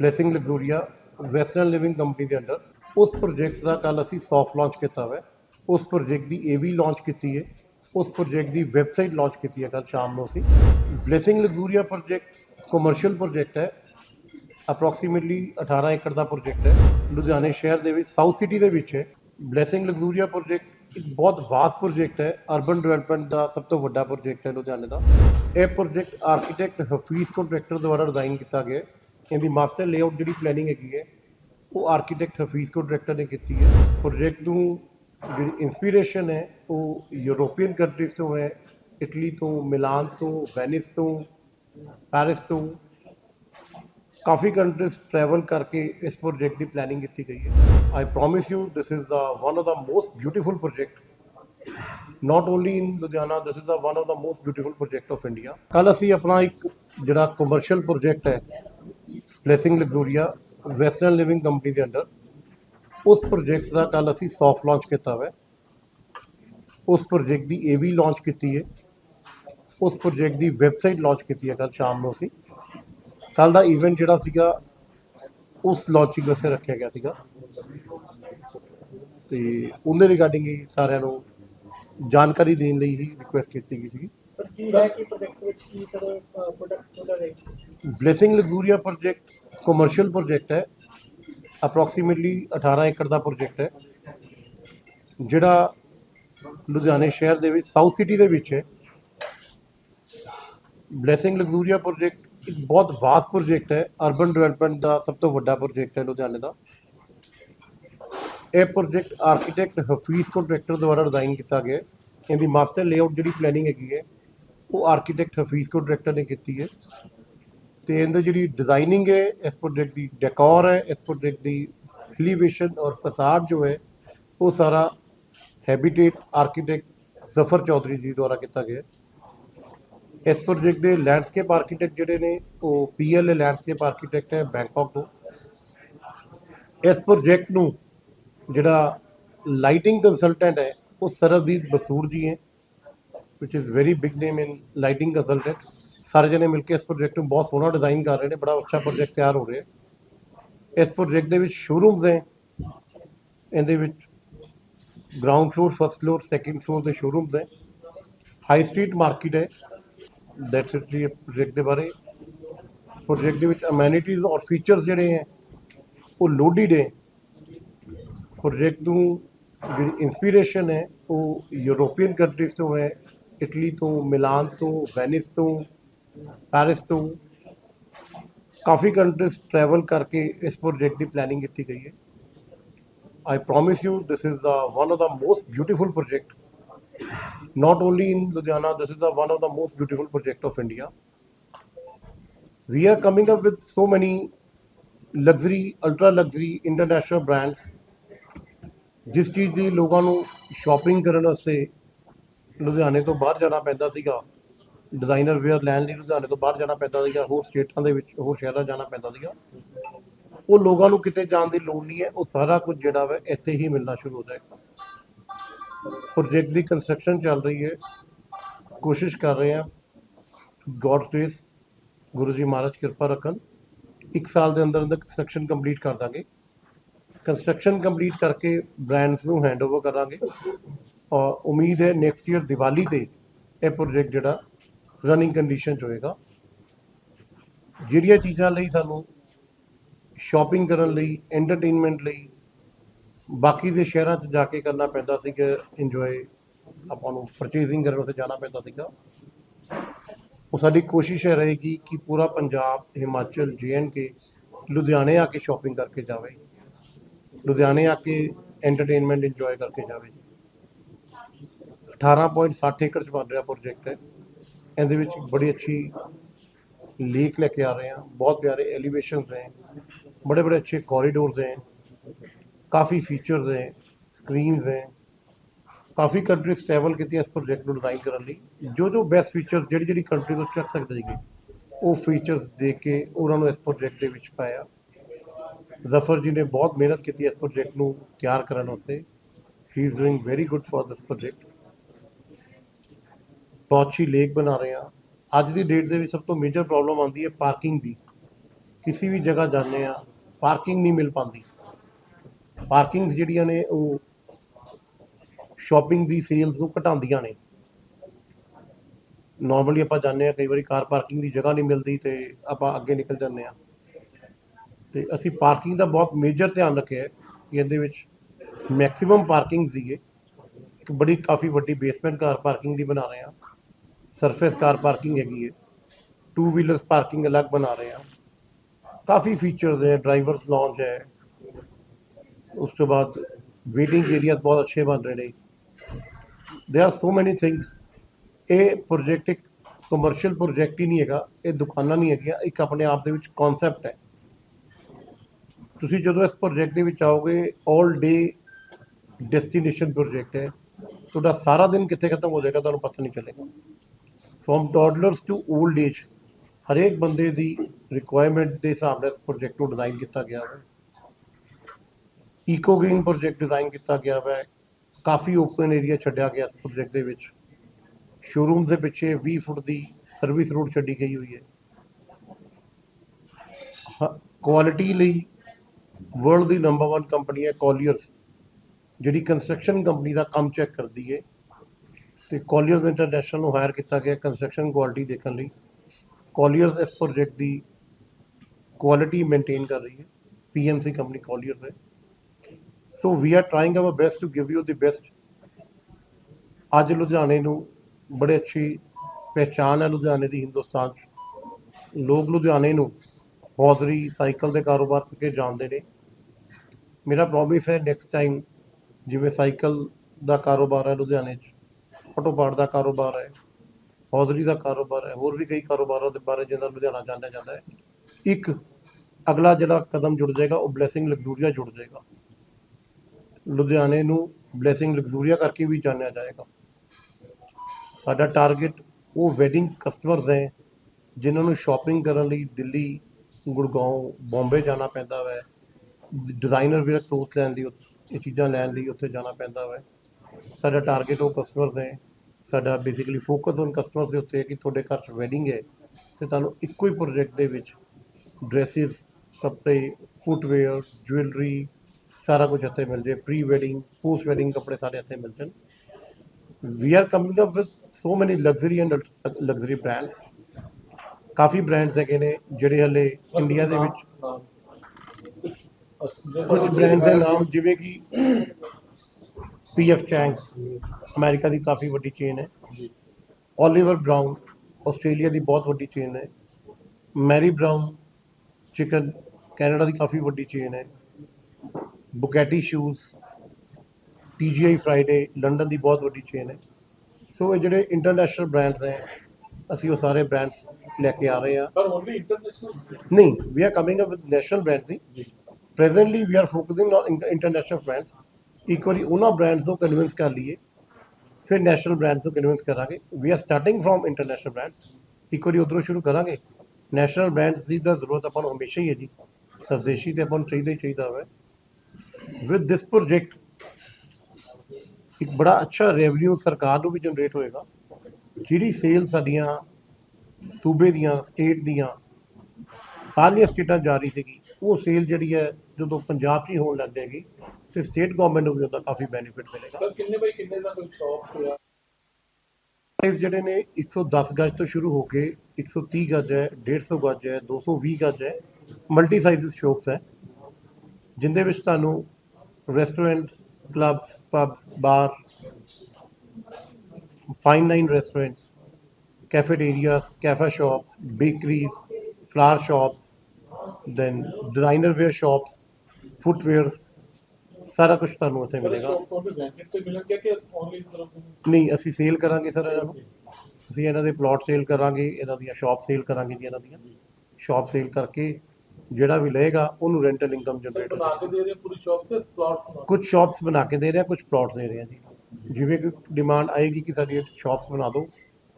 Blessing luxuria western living company ਦੇ under, ਉਸ project ਦਾ ਕੱਲ ਅਸੀਂ ਸੌਫਟ ਲਾਂਚ ਕੀਤਾ ਹੋਇਆ ਉਸ ਪ੍ਰੋਜੈਕਟ ਦੀ ਏਵੀ ਲਾਂਚ ਕੀਤੀ ਹੈ। ਉਸ ਪ੍ਰੋਜੈਕਟ ਦੀ ਵੈਬਸਾਈਟ ਲਾਂਚ ਕੀਤੀ ਹੈ ਕੱਲ ਸ਼ਾਮ ਨੂੰ ਅਸੀਂ। Blessing luxuria project commercial project ਹੈ। ਅਪਰੋਕਸੀਮੇਟਲੀ 18 ਏਕੜ ਦਾ ਪ੍ਰੋਜੈਕਟ ਹੈ। ਲੁਧਿਆਣੇ ਸ਼ਹਿਰ ਦੇ ਵਿੱਚ ਸਾਊਥ ਸਿਟੀ ਦੇ ਵਿੱਚ ਹੈ। ਬਲੇਸਿੰਗ ਲਗਜ਼ੂਰੀਆ ਪ੍ਰੋਜੈਕਟ ਇੱਕ ਬਹੁਤ ਵਾਸਟ ਪ੍ਰੋਜੈਕਟ ਹੈ। ਅਰਬਨ ਡਿਵੈਲਪਮੈਂਟ ਦਾ ਸਭ ਤੋਂ ਵੱਡਾ ਪ੍ਰੋਜੈਕਟ ਹੈ ਲੁਧਿਆਣੇ ਦਾ। ਇਹ ਪ੍ਰੋਜੈਕਟ ਆਰਕੀਟੈਕਟ ਹਫੀਜ਼ ਕੰਟਰੈਕਟਰ ਦੁਆਰਾ ਡਿਜ਼ਾਈਨ ਕੀਤਾ ਗਿਆ ਹੈ। ਇਹਦੀ ਮਾਸਟਰ ਲੇਆਊਟ ਜਿਹੜੀ ਪਲੈਨਿੰਗ ਹੈਗੀ ਹੈ, ਉਹ ਆਰਕੀਟੈਕਟ ਹਫੀਜ਼ ਕੰਟਰੈਕਟਰ ਨੇ ਕੀਤੀ ਹੈ। ਪ੍ਰੋਜੈਕਟ ਨੂੰ ਜਿਹੜੀ ਇਨਸਪੀਰੇਸ਼ਨ ਹੈ, ਉਹ ਯੂਰੋਪੀਅਨ ਕੰਟਰੀਜ਼ ਤੋਂ ਹੈ ਇਟਲੀ ਤੋਂ ਮਿਲਾਨ ਤੋਂ ਵੈਨਿਸ ਤੋਂ ਪੈਰਿਸ ਤੋਂ। ਕਾਫੀ ਕੰਟਰੀਜ਼ ਟਰੈਵਲ ਕਰਕੇ ਇਸ ਪ੍ਰੋਜੈਕਟ ਦੀ ਪਲੈਨਿੰਗ ਕੀਤੀ ਗਈ ਹੈ। I promise you this is the one of the most beautiful project not only in Ludhiana this is the one of the most beautiful project of India ਕੱਲ ਅਸੀਂ ਆਪਣਾ ਇੱਕ ਜਿਹੜਾ ਕਮਰਸ਼ੀਅਲ ਪ੍ਰੋਜੈਕਟ ਹੈ blessing Luxuria western living company ਦੇ under. ਉਸ project ਦਾ ਕੱਲ ਅਸੀਂ ਸੌਫਟ ਲਾਂਚ ਕੀਤਾ ਹੋਇਆ। ਹੈ। ਉਸ ਪ੍ਰੋਜੈਕਟ ਦੀ ਏਵੀ ਲਾਂਚ ਕੀਤੀ ਹੈ। ਉਸ ਪ੍ਰੋਜੈਕਟ ਦੀ ਵੈਬਸਾਈਟ ਲਾਂਚ ਕੀਤੀ ਹੈ ਕੱਲ ਸ਼ਾਮ ਨੂੰ ਅਸੀਂ। ਕੱਲ ਦਾ ਇਵੈਂਟ ਜਿਹੜਾ ਸੀਗਾ ਉਸ ਲਾਂਚਿੰਗ ਵਾਸਤੇ ਰੱਖਿਆ ਗਿਆ ਸੀਗਾ। ਤੇ ਉਹਦੇ ਰਿਗਾਰਡਿੰਗ ਹੀ ਸਾਰਿਆਂ ਨੂੰ ਜਾਣਕਾਰੀ ਦੇਣ ਲਈ ਹੀ ਰਿਕੁਐਸਟ ਕੀਤੀ ਗਈ ਸੀ ਸਰ ਕੀ ਹੈ ਕਿ ਪ੍ਰੋਜੈਕਟ ਵਿੱਚ ਕੀ ਸਰ ਪ੍ਰੋਡਕਟ ਉਹਦਾ ਹੈ Blessing Luxuria project commercial project ਹੈ। ਅਪਰੋਕਸੀਮੇਟਲੀ 18 ਏਕੜ ਦਾ ਪ੍ਰੋਜੈਕਟ ਹੈ। ਜਿਹੜਾ ਲੁਧਿਆਣੇ ਸ਼ਹਿਰ ਦੇ ਵਿੱਚ ਸਾਊਥ ਸਿਟੀ ਦੇ ਵਿੱਚ ਹੈ। ਬਲੇਸਿੰਗ ਲਗਜ਼ੂਰੀਆ ਪ੍ਰੋਜੈਕਟ ਇੱਕ ਬਹੁਤ ਵਾਸਟ ਪ੍ਰੋਜੈਕਟ ਹੈ। ਅਰਬਨ ਡਿਵੈਲਪਮੈਂਟ ਦਾ ਸਭ ਤੋਂ ਵੱਡਾ ਪ੍ਰੋਜੈਕਟ ਹੈ ਲੁਧਿਆਣੇ ਦਾ। ਇਹ ਪ੍ਰੋਜੈਕਟ ਆਰਕੀਟੈਕਟ ਹਫੀਜ਼ ਕੰਟਰੈਕਟਰ ਦੁਆਰਾ ਡਿਜ਼ਾਈਨ ਕੀਤਾ ਗਿਆ ਇਹਦੀ ਮਾਸਟਰ ਲੇਆਊਟ ਜਿਹੜੀ ਪਲੈਨਿੰਗ ਹੈਗੀ ਹੈ, ਉਹ ਆਰਕੀਟੈਕਟ ਹਫੀਜ਼ ਕੰਟਰੈਕਟਰ ਨੇ ਕੀਤੀ ਹੈ। ਤੇ ਇਹਦੀ ਜਿਹੜੀ ਡਿਜ਼ਾਈਨਿੰਗ ਹੈ, ਇਸ ਪ੍ਰੋਜੈਕਟ ਦੀ ਡੈਕੋਰ ਹੈ, ਇਸ ਪ੍ਰੋਜੈਕਟ ਦੀ ਐਲੀਵੇਸ਼ਨ ਔਰ ਫਸਾਡ ਜੋ ਹੈ, ਉਹ ਸਾਰਾ ਹੈਬਿਟੇਟ ਆਰਕੀਟੈਕਟ ਜ਼ਫਰ ਚੌਧਰੀ ਜੀ ਦੁਆਰਾ ਕੀਤਾ ਗਿਆ ਇਸ ਪ੍ਰੋਜੈਕਟ ਦੇ ਲੈਂਡਸਕੇਪ ਆਰਕੀਟੈਕਟ ਜਿਹੜੇ ਨੇ, ਉਹ ਪੀਐਲ ਲੈਂਡਸਕੇਪ ਆਰਕੀਟੈਕਟ ਹੈ ਬੈਂਕਾਕ ਤੋਂ। ਇਸ ਪ੍ਰੋਜੈਕਟ ਨੂੰ ਜਿਹੜਾ ਲਾਈਟਿੰਗ ਕੰਸਲਟੈਂਟ ਹੈ, ਉਹ ਸਰਬਜੀਤ ਬਸੂਰ ਜੀ ਹੈ, which is very big name in lighting consultant ਸਾਰੇ ਜਣੇ ਮਿਲ ਕੇ ਇਸ ਪ੍ਰੋਜੈਕਟ ਨੂੰ ਬਹੁਤ ਸੋਹਣਾ ਡਿਜ਼ਾਈਨ ਕਰ ਰਹੇ ਨੇ, ਬੜਾ ਅੱਛਾ ਪ੍ਰੋਜੈਕਟ ਤਿਆਰ ਹੋ ਰਿਹਾ ਇਸ ਪ੍ਰੋਜੈਕਟ ਦੇ ਵਿੱਚ ਸ਼ੋਰੂਮਸ ਹੈ। ਇਹਦੇ ਵਿੱਚ ground floor first floor second floor ਦੇ ਸ਼ੋਰੂਮਸ ਹੈ। ਹਾਈ ਸਟਰੀਟ ਮਾਰਕੀਟ ਹੈ। ਦੈਟਸ ਇਟ ਜੀ ਪ੍ਰੋਜੈਕਟ ਦੇ ਬਾਰੇ। ਪ੍ਰੋਜੈਕਟ ਦੇ ਵਿੱਚ ਅਮੈਨਿਟੀਜ਼ ਔਰ ਫੀਚਰਸ ਜਿਹੜੇ ਹੈ, ਉਹ ਲੋਡਿਡ ਹੈ। ਪ੍ਰੋਜੈਕਟ ਨੂੰ ਜਿਹੜੀ ਇਨਸਪੀਰੇਸ਼ਨ ਹੈ, ਉਹ ਯੂਰੋਪੀਅਨ ਕੰਟਰੀਜ਼ ਤੋਂ ਹੈ। ਇਟਲੀ ਤੋਂ ਮਿਲਾਨ ਤੋਂ ਵੈਨਿਸ ਤੋਂ ਪੈਰਿਸ ਤੋਂ ਕਾਫੀ ਕੰਟਰੀਜ਼ ਟਰੈਵਲ ਕਰਕੇ ਇਸ ਪ੍ਰੋਜੈਕਟ ਦੀ ਪਲੈਨਿੰਗ ਕੀਤੀ ਗਈ ਹੈ I promise you this is the one of the most beautiful project not only in Ludhiana, this is the one of the most beautiful project of India. We are coming up with so many luxury, ultra luxury international brands. ਜਿਸ ਚੀਜ਼ ਦੀ ਲੋਕਾਂ ਨੂੰ shopping ਕਰਨ ਵਾਸਤੇ ਲੁਧਿਆਣੇ ਤੋਂ ਬਾਹਰ ਜਾਣਾ ਪੈਂਦਾ ਸੀਗਾ ਡਿਜ਼ਾਈਨਰ ਵੇਅਰ ਲੈਣ ਲਈ ਲੁਧਿਆਣੇ ਤੋਂ ਬਾਹਰ ਜਾਣਾ ਪੈਂਦਾ ਸੀਗਾ, ਹੋਰ ਸਟੇਟਾਂ ਦੇ ਵਿੱਚ, ਹੋਰ ਸ਼ਹਿਰਾਂ ਜਾਣਾ ਪੈਂਦਾ ਸੀਗਾ। ਉਹ ਲੋਕਾਂ ਨੂੰ ਕਿਤੇ ਜਾਣ ਦੀ ਲੋੜ ਨਹੀਂ ਹੈ, ਉਹ ਸਾਰਾ ਕੁਝ ਜਿਹੜਾ ਵਾ ਇੱਥੇ ਹੀ ਮਿਲਣਾ ਸ਼ੁਰੂ ਹੋ ਜਾਏਗਾ। ਪ੍ਰੋਜੈਕਟ ਦੀ ਕੰਸਟਰਕਸ਼ਨ ਚੱਲ ਰਹੀ ਹੈ, ਕੋਸ਼ਿਸ਼ ਕਰ ਰਹੇ ਹਾਂ ਗੋਡ ਗ੍ਰੇਸ ਗੁਰੂ ਜੀ ਮਹਾਰਾਜ ਕਿਰਪਾ ਰੱਖਣ, ਇੱਕ ਸਾਲ ਦੇ ਅੰਦਰ ਅੰਦਰ ਕੰਸਟਰਕਸ਼ਨ ਕੰਪਲੀਟ ਕਰ ਦਾਂਗੇ। ਕੰਸਟਰਕਸ਼ਨ ਕੰਪਲੀਟ ਕਰਕੇ ਬ੍ਰਾਂਡਸ ਨੂੰ ਹੈਂਡਓਵਰ ਕਰਾਂਗੇ। ਔਰ ਉਮੀਦ ਹੈ ਨੈਕਸਟ ਈਅਰ ਦੀਵਾਲੀ ਤੇ ਇਹ ਪ੍ਰੋਜੈਕਟ ਜਿਹੜਾ ਰਨਿੰਗ ਕੰਡੀਸ਼ਨ 'ਚ ਹੋਏਗਾ। ਜਿਹੜੀਆਂ ਚੀਜ਼ਾਂ ਲਈ ਸਾਨੂੰ ਸ਼ਾਪਿੰਗ ਕਰਨ ਲਈ ਐਂਟਰਟੇਨਮੈਂਟ ਲਈ ਬਾਕੀ ਦੇ ਸ਼ਹਿਰਾਂ 'ਚ ਜਾ ਕੇ ਕਰਨਾ ਪੈਂਦਾ ਸੀਗਾ ਇੰਜੋਏ ਆਪਾਂ ਨੂੰ ਪਰਚੇਸਿੰਗ ਕਰਨ ਵਾਸਤੇ ਜਾਣਾ ਪੈਂਦਾ ਸੀਗਾ। ਉਹ ਸਾਡੀ ਕੋਸ਼ਿਸ਼ ਇਹ ਰਹੇਗੀ ਕਿ ਪੂਰਾ ਪੰਜਾਬ, ਹਿਮਾਚਲ ਕੇ ਲੁਧਿਆਣੇ ਆ ਕੇ ਸ਼ਾਪਿੰਗ ਕਰਕੇ ਜਾਵੇ। ਲੁਧਿਆਣੇ ਆ ਕੇ ਐਂਟਰਟੇਨਮੈਂਟ ਇੰਜੋਏ ਕਰਕੇ ਜਾਵੇ। 18.60 ਏਕੜ 'ਚ ਬਣ ਰਿਹਾ ਪ੍ਰੋਜੈਕਟ ਹੈ। ਇਹਦੇ ਵਿੱਚ ਬੜੀ ਅੱਛੀ ਲੇਕ ਲੈ ਕੇ ਆ ਰਹੇ ਹਾਂ। ਬਹੁਤ ਪਿਆਰੇ ਐਲੀਵੇਸ਼ਨਸ ਹੈ। ਬੜੇ ਬੜੇ ਅੱਛੇ ਕੋਰੀਡੋਰਸ ਹੈ। ਕਾਫੀ ਫੀਚਰਸ ਹੈ। ਸਕਰੀਨਸ ਹੈ। ਕਾਫੀ ਕੰਟਰੀਜ਼ ਟ੍ਰੈਵਲ ਕੀਤੀ ਇਸ ਪ੍ਰੋਜੈਕਟ ਨੂੰ ਡਿਜ਼ਾਈਨ ਕਰਨ ਲਈ। ਜੋ ਜੋ ਬੈਸਟ ਫੀਚਰਸ ਜਿਹੜੀ ਜਿਹੜੀ ਕੰਟਰੀ ਤੋਂ ਚੱਕ ਸਕਦੇ ਸੀਗੇ, ਉਹ ਫੀਚਰਸ ਦੇ ਕੇ ਉਹਨਾਂ ਨੂੰ ਇਸ ਪ੍ਰੋਜੈਕਟ ਦੇ ਵਿੱਚ ਪਾਇਆ। ਜ਼ਫਰ ਜੀ ਨੇ ਬਹੁਤ ਮਿਹਨਤ ਕੀਤੀ ਇਸ ਪ੍ਰੋਜੈਕਟ ਨੂੰ ਤਿਆਰ ਕਰਨ ਵਾਸਤੇ। He is doing very good for this project ਬਹੁਤ ਅੱਛੀ ਲੇਕ ਬਣਾ ਰਹੇ ਆ ਅੱਜ ਦੀ ਡੇਟ ਦੇ ਵਿੱਚ ਸਭ ਤੋਂ ਮੇਜਰ ਪ੍ਰੋਬਲਮ ਆਉਂਦੀ ਹੈ ਪਾਰਕਿੰਗ ਦੀ। ਕਿਸੇ ਵੀ ਜਗ੍ਹਾ ਜਾਂਦੇ ਆ ਪਾਰਕਿੰਗ ਨਹੀਂ ਮਿਲ ਪਾਉਂਦੀ। ਪਾਰਕਿੰਗਸ ਜਿਹੜੀਆਂ ਨੇ ਉਹ ਸ਼ਾਪਿੰਗ ਦੀ ਸੇਲਸ ਨੂੰ ਘਟਾਉਂਦੀਆਂ ਨੇ। ਨਾਰਮਲੀ ਆਪਾਂ ਜਾਂਦੇ ਆ ਕਈ ਵਾਰੀ ਕਾਰ ਪਾਰਕਿੰਗ ਦੀ ਜਗ੍ਹਾ ਨਹੀਂ ਮਿਲਦੀ ਤੇ ਆਪਾਂ ਅੱਗੇ ਨਿਕਲ ਜਾਂਦੇ ਆ ਤੇ ਅਸੀਂ ਪਾਰਕਿੰਗ ਦਾ ਬਹੁਤ ਮੇਜਰ ਧਿਆਨ ਰੱਖਿਆ ਕਿ ਇਹਦੇ ਵਿੱਚ ਮੈਕਸਿਮਮ ਪਾਰਕਿੰਗ ਸੀਗੇ। ਇੱਕ ਬੜੀ, ਕਾਫੀ ਵੱਡੀ ਬੇਸਮੈਂਟ ਕਾਰ ਪਾਰਕਿੰਗ ਦੀ ਬਣਾ ਰਹੇ ਆ ਸਰਫੇਸ ਕਾਰ ਪਾਰਕਿੰਗ ਹੈਗੀ ਹੈ ਟੂ ਵੀਲਰਸ ਪਾਰਕਿੰਗ ਅਲੱਗ ਬਣਾ ਰਹੇ ਆ ਕਾਫੀ ਫੀਚਰਸ ਹੈ ਡਰਾਈਵਰਸ ਲੌਂਜ ਹੈ ਉਸ ਤੋਂ ਬਾਅਦ ਵੇਟਿੰਗ ਏਰੀਆਜ਼ ਬਹੁਤ ਅੱਛੇ ਬਣ ਰਹੇ ਨੇ देयर ਆਰ ਸੋ ਮੈਨੀ ਥਿੰਗਸ ਇਹ ਪ੍ਰੋਜੈਕਟ ਇੱਕ ਕਮਰਸ਼ੀਅਲ ਪ੍ਰੋਜੈਕਟ ਹੀ ਨਹੀਂ ਹੈਗਾ ਇਹ ਦੁਕਾਨਾਂ ਨਹੀਂ ਹੈਗੀਆਂ ਇੱਕ ਆਪਣੇ ਆਪ ਦੇ ਵਿੱਚ ਕਨਸੈਪਟ ਹੈ ਤੁਸੀਂ ਜਦੋਂ ਇਸ ਪ੍ਰੋਜੈਕਟ ਦੇ ਵਿੱਚ ਆਓਗੇ 올 ਡੇ ਡੈਸਟੀਨੇਸ਼ਨ ਪ੍ਰੋਜੈਕਟ ਹੈ ਤੁਹਾਡਾ ਸਾਰਾ ਦਿਨ ਕਿੱਥੇ ਖਤਮ ਹੋ ਜਾਏਗਾ ਤੁਹਾਨੂੰ ਪਤਾ ਨਹੀਂ ਚੱਲੇਗਾ from toddlers to old age ਹਰੇਕ ਬੰਦੇ ਦੀ ਰਿਕੁਆਇਰਮੈਂਟ ਦੇ ਹਿਸਾਬ ਨਾਲ ਇਸ ਪ੍ਰੋਜੈਕਟ ਨੂੰ ਡਿਜ਼ਾਈਨ ਕੀਤਾ ਗਿਆ ਹੈ। ਈਕੋ ਗ੍ਰੀਨ ਪ੍ਰੋਜੈਕਟ ਡਿਜ਼ਾਈਨ ਕੀਤਾ ਗਿਆ ਹੈ। ਕਾਫੀ ਓਪਨ ਏਰੀਆ ਛੱਡਿਆ ਗਿਆ ਇਸ ਪ੍ਰੋਜੈਕਟ ਦੇ ਵਿੱਚ। ਸ਼ੋਰੂਮਸ ਦੇ ਪਿੱਛੇ 20 ਫੁੱਟ ਦੀ ਸਰਵਿਸ ਰੋਡ ਛੱਡੀ ਗਈ ਹੋਈ ਹੈ। ਕੁਆਲਿਟੀ ਲਈ ਵਰਲਡ ਦੀ ਨੰਬਰ 1 ਕੰਪਨੀ ਹੈ ਕੋਲੀਅਰਸ ਜਿਹੜੀ ਕੰਸਟਰਕਸ਼ਨ ਕੰਪਨੀ ਦਾ ਕੰਮ ਚੈੱਕ ਕਰਦੀ ਹੈ। ਤੇ ਕੋਲੀਅਰਸ ਇੰਟਰਨੈਸ਼ਨਲ ਨੂੰ ਹਾਇਰ ਕੀਤਾ ਗਿਆ ਕੰਸਟਰਕਸ਼ਨ ਕੁਆਲਿਟੀ ਦੇਖਣ ਲਈ। ਕੋਲੀਅਰਸ ਇਸ ਪ੍ਰੋਜੈਕਟ ਦੀ ਕੁਆਲਿਟੀ ਮੇਨਟੇਨ ਕਰ ਰਹੀ ਹੈ। ਪੀਐਮਸੀ ਕੰਪਨੀ ਕੋਲੀਅਰਸ ਹੈ। So we are trying our best to give you the best ਅੱਜ ਲੁਧਿਆਣੇ ਨੂੰ ਬੜੇ ਅੱਛੀ ਪਹਿਚਾਨ ਹੈ ਲੁਧਿਆਣੇ ਦੀ ਹਿੰਦੁਸਤਾਨ। 'ਚ ਲੋਕ ਲੁਧਿਆਣੇ ਨੂੰ ਹੌਜ਼ਰੀ, ਸਾਈਕਲ ਦੇ ਕਾਰੋਬਾਰ ਕਰਕੇ ਜਾਣਦੇ ਨੇ। ਮੇਰਾ ਪ੍ਰੋਮਿਸ ਹੈ ਨੈਕਸਟ ਟਾਈਮ ਜਿਵੇਂ ਸਾਈਕਲ ਦਾ ਕਾਰੋਬਾਰ ਹੈ ਲੁਧਿਆਣੇ 'ਚ ਆਟੋ ਪਾਰਟ ਦਾ ਕਾਰੋਬਾਰ ਹੈ, ਹੌਜ਼ਰੀ ਦਾ ਕਾਰੋਬਾਰ ਹੈ, ਹੋਰ ਵੀ ਕਈ ਕਾਰੋਬਾਰਾਂ ਦੇ ਬਾਰੇ ਜਿਹਨਾਂ ਨੂੰ ਲੁਧਿਆਣਾ ਜਾਣਿਆ ਜਾਂਦਾ ਹੈ। ਇੱਕ, ਅਗਲਾ ਜਿਹੜਾ ਕਦਮ ਜੁੜ ਜਾਏਗਾ ਉਹ ਬਲੇਸਿੰਗ ਲਗਜ਼ੂਰੀਆ ਜੁੜ ਜਾਏਗਾ। ਲੁਧਿਆਣੇ ਨੂੰ ਬਲੇਸਿੰਗ ਲਗਜ਼ੂਰੀਆ ਕਰਕੇ ਵੀ ਜਾਣਿਆ ਜਾਏਗਾ। ਸਾਡਾ ਟਾਰਗੇਟ ਉਹ ਵੈਡਿੰਗ ਕਸਟਮਰਸ ਹੈ, ਜਿਨ੍ਹਾਂ ਨੂੰ ਸ਼ਾਪਿੰਗ ਕਰਨ ਲਈ ਦਿੱਲੀ, ਗੁੜਗਾਉਂ, ਬੰਬੇ ਜਾਣਾ ਪੈਂਦਾ ਹੈ ਡਿਜ਼ਾਈਨਰ ਵੀਅਰ ਕਲੋਥ ਲੈਣ ਲਈ, ਇਹ ਚੀਜ਼ਾਂ ਲੈਣ ਲਈ ਉੱਥੇ ਜਾਣਾ ਪੈਂਦਾ ਹੈ ਸਾਡਾ ਟਾਰਗੇਟ ਉਹ ਕਸਟਮਰਸ ਹੈ। ਸਾਡਾ ਬੇਸਿਕਲੀ ਫੋਕਸ ਔਨ ਕਸਟਮਰਸ ਦੇ ਉੱਤੇ ਹੈ ਕਿ ਤੁਹਾਡੇ ਘਰ 'ਚ ਵੈਡਿੰਗ ਹੈ ਤੇ ਤੁਹਾਨੂੰ ਇੱਕੋ ਹੀ ਪ੍ਰੋਜੈਕਟ ਦੇ ਵਿੱਚ ਡਰੈਸਿਸ ਕੱਪੜੇ ਫੁੱਟਵੇਅਰ ਜੁਐਲਰੀ ਸਾਰਾ ਕੁਝ ਇੱਥੇ ਮਿਲ ਜੇ ਪ੍ਰੀ ਵੈਡਿੰਗ ਪੋਸਟ ਵੈਡਿੰਗ ਕੱਪੜੇ ਸਾਰੇ ਇੱਥੇ ਮਿਲ ਜਾਣ। We are coming up with so many luxury and luxury brands ਕਾਫੀ ਬ੍ਰਾਂਡਸ ਹੈਗੇ ਨੇ ਜਿਹੜੇ ਹਲੇ ਇੰਡੀਆ ਦੇ ਵਿੱਚ ਕੁਝ ਬ੍ਰਾਂਡਸ ਦੇ ਨਾਮ ਜਿਵੇਂ ਕਿ ਪੀਐਫ ਚੈਂਗਸ ਅਮਰੀਕਾ ਦੀ ਕਾਫੀ ਵੱਡੀ ਚੇਨ ਹੈ। ਓਲੀਵਰ ਬ੍ਰਾਊਨ ਆਸਟ੍ਰੇਲੀਆ ਦੀ ਬਹੁਤ ਵੱਡੀ ਚੇਨ ਹੈ। ਮੈਰੀ ਬ੍ਰਾਊਨ ਚਿਕਨ ਕੈਨੇਡਾ ਦੀ ਕਾਫੀ ਵੱਡੀ ਚੇਨ ਹੈ। Bugatti shoes PGI Friday London ਦੀ ਬਹੁਤ ਵੱਡੀ ਚੇਨ ਹੈ। ਸੋ ਇਹ ਜਿਹੜੇ ਇੰਟਰਨੈਸ਼ਨਲ ਬ੍ਰਾਂਡਸ ਹੈ ਅਸੀਂ ਉਹ ਸਾਰੇ ਬ੍ਰਾਂਡਸ ਲੈ ਕੇ ਆ ਰਹੇ ਹਾਂ। Sir, only international? ਨਹੀਂ we are coming up with national brands ਨਹੀਂ। Presently we are focusing on international brands ਇੱਕ ਵਾਰੀ ਉਹਨਾਂ ਬ੍ਰਾਂਡਸ ਨੂੰ ਕਨਵਿੰਸ ਕਰ ਲਈਏ, ਫਿਰ ਨੈਸ਼ਨਲ ਬ੍ਰਾਂਡਸ ਨੂੰ ਕਨਵਿੰਸ ਕਰਾਂਗੇ। We are starting from international brands ਇੱਕ ਵਾਰੀ ਉਧਰੋਂ ਸ਼ੁਰੂ ਕਰਾਂਗੇ। ਨੈਸ਼ਨਲ ਬ੍ਰਾਂਡਸ ਦੀ ਤਾਂ ਜ਼ਰੂਰਤ ਆਪਾਂ ਨੂੰ ਹਮੇਸ਼ਾ ਹੀ ਹੈ ਜੀ। ਸਵਦੇਸ਼ੀ ਤੇ ਆਪਾਂ ਨੂੰ ਚਾਹੀਦਾ ਹੀ ਚਾਹੀਦਾ ਹੋਵੇ। ਵਿਦ ਦਿਸ ਪ੍ਰੋਜੈਕਟ ਇੱਕ ਬੜਾ ਅੱਛਾ ਰੈਵਨਿਊ ਸਰਕਾਰ ਨੂੰ ਵੀ ਜਨਰੇਟ ਹੋਏਗਾ। ਜਿਹੜੀ ਸੇਲ ਸਾਡੀਆਂ ਸੂਬੇ ਦੀਆਂ ਸਟੇਟ ਦੀਆਂ, ਬਾਹਰਲੀਆਂ ਸਟੇਟਾਂ ਜਾ ਰਹੀ ਸੀਗੀ, ਉਹ ਸੇਲ ਜਿਹੜੀ ਹੈ ਜਦੋਂ ਪੰਜਾਬ 'ਚ ਹੀ ਹੋਣ ਲੱਗ ਜਾਏਗੀ ਤੇ ਸਟੇਟ ਗਵਰਨਮੈਂਟ ਨੂੰ ਵੀ ਉਹਦਾ ਕਾਫੀ ਬੈਨੀਫਿਟ ਮਿਲੇਗਾ। Sir, ਕਿੰਨੇ ਬਾਈ ਕਿੰਨੇ ਦਾ ਕੋਈ ਸ਼ੌਪ ਹੋਇਆ? ਸਾਈਜ਼ ਜਿਹੜੇ ਨੇ 110 ਗਜ ਤੋਂ ਸ਼ੁਰੂ ਹੋ ਕੇ 130 ਗਜ ਹੈ 150 ਗਜ ਹੈ 220 ਗਜ ਹੈ ਮਲਟੀ ਸਾਈਜ਼ਸ ਸ਼ੋਪਸ ਹੈ ਜਿੰਦੇ ਵਿੱਚ ਤੁਹਾਨੂੰ restaurants clubs pubs bar fine line restaurants cafeterias, cafe shops, bakeries, flower shops, then designer wear shops, footwears, ਸਾਰਾ ਕੁਝ ਤੁਹਾਨੂੰ ਉੱਥੇ ਮਿਲੇਗਾ। ਸ਼ੌਪ ਤੋਂ ਰੈਂਟਡ ਤੇ ਮਿਲਣਗੇ ਕਿ ਓਨਲੀ ਤਰਫ ਨਹੀਂ ਅਸੀਂ ਸੇਲ ਕਰਾਂਗੇ ਸਰ। ਇਹਨਾਂ ਨੂੰ ਅਸੀਂ ਇਹਨਾਂ ਦੇ ਪਲਾਟ ਸੇਲ ਕਰਾਂਗੇ ਇਹਨਾਂ ਦੀਆਂ ਸ਼ਾਪ ਸੇਲ ਕਰਾਂਗੇ ਜੀ ਇਹਨਾਂ ਦੀਆਂ। ਸ਼ਾਪ ਸੇਲ ਕਰਕੇ ਜਿਹੜਾ ਵੀ ਲਏਗਾ ਉਹਨੂੰ ਰੈਂਟਲ ਇਨਕਮ ਜਨਰੇਟ ਬਣਾ ਕੇ ਦੇ ਰਹੇ ਪੂਰੀ ਸ਼ੌਪ ਤੇ ਪਲਾਟਸ ਨਾਲ? ਕੁਝ ਸ਼ਾਪਸ ਬਣਾ ਕੇ ਦੇ ਰਹੇ ਆ ਕੁਝ ਪਲਾਟਸ ਦੇ ਰਹੇ ਆ ਜੀ। ਜਿਵੇਂ ਕਿ ਡਿਮਾਂਡ ਆਏਗੀ ਕਿ ਸਾਡੀ ਸ਼ਾਪਸ ਬਣਾ ਦਿਓ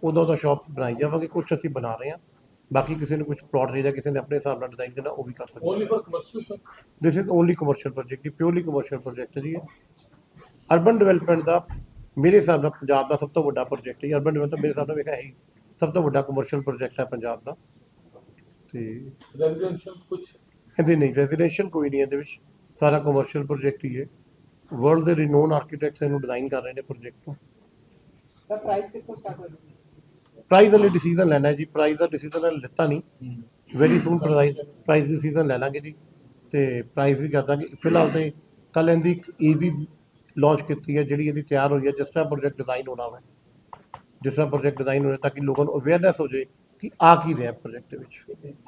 ਉਦੋਂ ਦਾ ਸ਼ਾਪਸ ਬਣਾਈ ਜਾਵਾਂਗੇ ਕੁਝ ਅਸੀਂ ਬਣਾ ਰਹੇ ਆ ਬਾਕੀ ਕਿਸੇ ਨੂੰ ਕੁਝ ਪਲਾਟ ਚਾਹੀਦਾ ਕਿਸੇ ਨੇ ਆਪਣੇ ਹਿਸਾਬ ਨਾਲ ਡਿਜ਼ਾਈਨ ਕਰਨਾ ਉਹ ਵੀ ਕਰ ਸਕਦਾ only for commercial sir is only commercial project purely commercial project ਜੀ। ਅਰਬਨ ਡਿਵੈਲਪਮੈਂਟ ਦਾ ਮੇਰੇ ਹਿਸਾਬ ਨਾਲ ਪੰਜਾਬ ਦਾ ਸਭ ਤੋਂ ਵੱਡਾ ਪ੍ਰੋਜੈਕਟ ਹੈ ਅਰਬਨ ਡਿਵੈਲਪਮੈਂਟ ਮੇਰੇ ਹਿਸਾਬ ਨਾਲ ਵੇਖਿਆ ਸਭ ਤੋਂ ਵੱਡਾ ਕਮਰਸ਼ੀਅਲ ਪ੍ਰੋਜੈਕਟ ਹੈ ਪੰਜਾਬ ਦਾ। ਤੇ ਰੈਜ਼ੀਡੈਂਸ਼ੀਅਲ ਕੁਝ ਇਹਦੇ ਨਹੀਂ ਰੈਜ਼ੀਡੈਂਸ਼ੀਅਲ ਕੋਈ ਨਹੀਂ ਇਹਦੇ ਵਿੱਚ। ਸਾਰਾ ਕਮਰਸ਼ੀਅਲ ਪ੍ਰੋਜੈਕਟ ਹੀ ਹੈ। ਵਰਲਡ ਦੇ ਰਿਨੋਨ ਆਰਕੀਟੈਕਟਸ ਇਹਨੂੰ ਡਿਜ਼ਾਈਨ ਕਰ ਰਹੇ ਨੇ ਪ੍ਰੋਜੈਕਟ ਨੂੰ ਦਾ ਪ੍ਰਾਈਸ ਕਿੱਥੋਂ ਸਟਾਰਟ ਹੋਏਗਾ ਪ੍ਰਾਈਜ਼ ਦਾ ਡਿਸੀਜਨ ਲੈਣਾ ਹੈ ਜੀ ਪ੍ਰਾਈਜ਼ ਦਾ ਡਿਸੀਜਨ ਲਿੱਤਾ ਨਹੀਂ। Very soon price price decision ਲੈ ਲਾਂਗੇ ਜੀ। ਤੇ ਪ੍ਰਾਈਜ਼ ਵੀ ਕਰ ਦਾਂਗੇ। ਫਿਲਹਾਲ ਤੇ ਕੱਲ ਇਹਦੀ ਇੱਕ ਈਵੀ ਲਾਂਚ ਕੀਤੀ ਹੈ, ਜਿਹੜੀ ਇਹਦੀ ਤਿਆਰ ਹੋਈ ਹੈ, ਜਿਸ ਤਰ੍ਹਾਂ ਪ੍ਰੋਜੈਕਟ ਡਿਜ਼ਾਈਨ ਹੋਣਾ ਹੈ ਜਿਸ ਤਰ੍ਹਾਂ ਪ੍ਰੋਜੈਕਟ ਡਿਜ਼ਾਈਨ ਹੋਣਾ, ਤਾਂ ਕਿ ਲੋਕਾਂ ਨੂੰ ਅਵੇਅਰਨੈਸ ਹੋ ਜਾਏ ਕਿ ਆ ਕੀ ਰਿਹਾ ਪ੍ਰੋਜੈਕਟ ਦੇ ਵਿੱਚ।